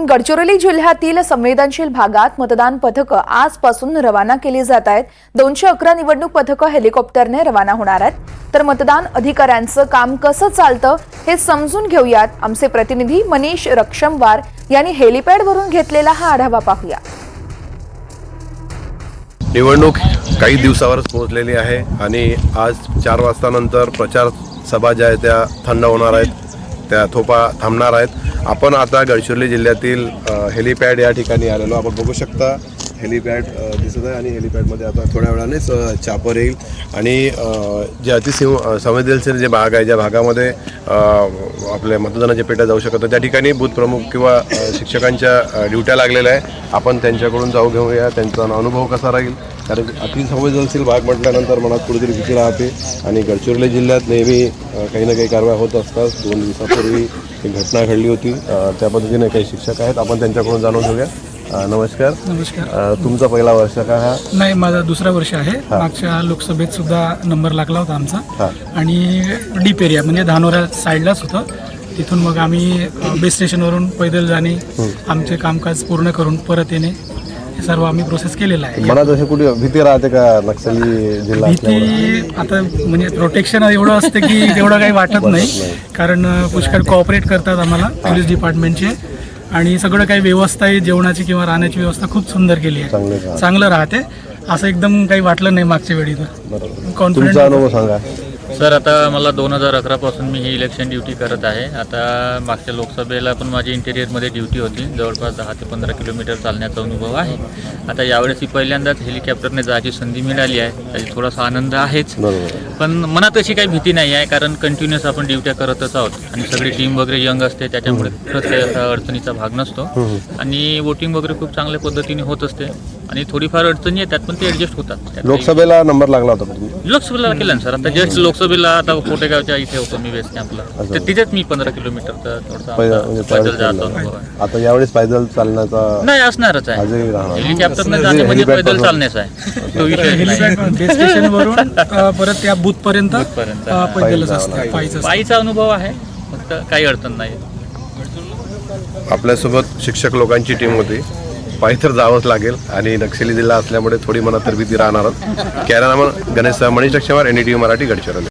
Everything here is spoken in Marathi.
गडचिरोली जिल्ह्यातील संवेदनशील भागात मतदान पथकं आजपासून रवाना केली जात आहेत. दोनशे अकरा निवडणूक पथकं हेलिकॉप्टरने रवाना होणार आहेत. तर मतदान अधिकाऱ्यांचं काम कसं चालतं हे समजून घेऊयात आमचे प्रतिनिधी मनीष रक्षमवार यांनी हेलिपॅडवरून घेतलेला हा आढावा पाहूया. निवडणूक काही दिवसावरच पोहोचलेली आहे आणि आज चार वाजता नंतर प्रचार सभा ज्या आहेत त्या थंड होणार आहेत. त्या थोपा थांबणार आहेत. आपण आता गडचिरोली जिल्ह्यातील हेलिपॅड या ठिकाणी आलेलो. आपण बघू शकता हेलिपॅड दिसत आहे आणि हेलिपॅडमध्ये आता थोड्या वेळानेच चापर येईल. आणि जे अतिसिंह संवेदनशील जे भाग आहे ज्या भागामध्ये आपल्या मतदानाच्या पेट्या जाऊ शकतात त्या ठिकाणी बूथप्रमुख किंवा शिक्षकांच्या ड्युट्या लागलेल्या आहे आपण त्यांच्याकडून जाऊ घेऊया. त्यांचा अनुभव कसा राहील? कारण अतिसंवेदनशील भाग म्हटल्यानंतर मनात कुठेतरी भीती राहते. आणि गडचिरोली जिल्ह्यात नेहमी काही ना काही कारवाया होत असतात. दोन दिवसापूर्वी एक घटना घडली होती. त्या पद्धतीने काही शिक्षक आहेत. आपण त्यांच्याकडून जाणून घेऊया. नमस्कार. नमस्कार. तुमचा पहिला वर्ष का हा? नाही माझा दुसरा वर्ष आहे. मागच्या लोकसभेत सुद्धा नंबर लागला होता आमचा. आणि डीप एरिया म्हणजे धानोरा साईडलाच होतं. तिथून मग आम्ही बेस स्टेशनवरून पैदल जाणे आमचे कामकाज पूर्ण करून परत येणे. सर्व आम्ही प्रोसेस केलेलं आहे. मनात अशी कुठे भीती राहते का नक्षली जिल्हा भीती आता म्हणजे प्रोटेक्शन एवढं असतं की तेवढं काही वाटत नाही. कारण पुष्कळ कॉपरेट करतात आम्हाला पोलीस डिपार्टमेंटचे आणि सगळं काही व्यवस्था आहे जेवणाची किंवा राहण्याची व्यवस्था खूप सुंदर केली आहे. चांगलं राहते. असं एकदम काही वाटलं नाही मागच्या वेळी तर. अनुभव सांगा. सर आता मला दोन हजार अकरापासून मी ही इलेक्शन ड्युटी करत आहे. आता मागच्या लोकसभेला पण माझी इंटेरियरमध्ये ड्युटी होती. जवळपास दहा ते पंधरा किलोमीटर चालण्याचा अनुभव आहे. आता यावेळेस ही पहिल्यांदाच हेलिकॉप्टरने जायची संधी मिळाली आहे. त्याची थोडासा आनंद आहेच. पण मनात अशी काही भीती नाही आहे कारण कंटिन्युअस आपण ड्युट्या करतच आहोत. आणि सगळी टीम वगैरे यंग असते त्याच्यामुळे खरंच काही असा अडचणीचा भाग नसतो. आणि वोटिंग वगैरे खूप चांगल्या पद्धतीने होत असते. आणि थोडीफार अडचणी येतात पण ते ॲडजस्ट होतात. त्यात लोकसभेला नंबर लागला होता तुम्ही लोकसभेला केलं ना सर. आता जस्ट लोकसभेला आता कोटेगावच्या इथे होतो मी बेस कॅम्पला. तर तिथेच मी पंधरा किलोमीटरचा थोडासा म्हणजे पैदल. अनुभव आहे आता यावेळेस पैदल चालण्याचा नाही असणारच आहे. हेलिकॉप्टरने जाणे म्हणजे हेलिपॅड पैदल चालण्याचा आहे. तो विषय परत त्या बूथ पर्यंत पायीचा अनुभव आहे फक्त काही अडचण नाही. आपल्यासोबत शिक्षक लोकांची टीम होती. पायी तर जावंच लागेल आणि नक्षली जिल्हा असल्यामुळे थोडी मनात तर भीती राहणारच. Cameraman Ganesh Manish Lakshwar N Marathi Gadchiroli.